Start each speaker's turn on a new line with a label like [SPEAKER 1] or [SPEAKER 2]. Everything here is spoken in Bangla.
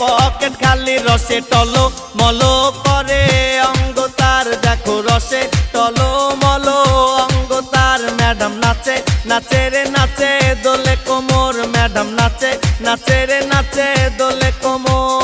[SPEAKER 1] পকেট খালি রসে, টলো মলো করে অঙ্গ তার, দেখো রসে, টলো মলো অঙ্গ তার। ম্যাডাম নাচে নাচে রে নাচে, দোলে কোমর। ম্যাডাম নাচে নাচে রে নাচে, দোলে কোমর।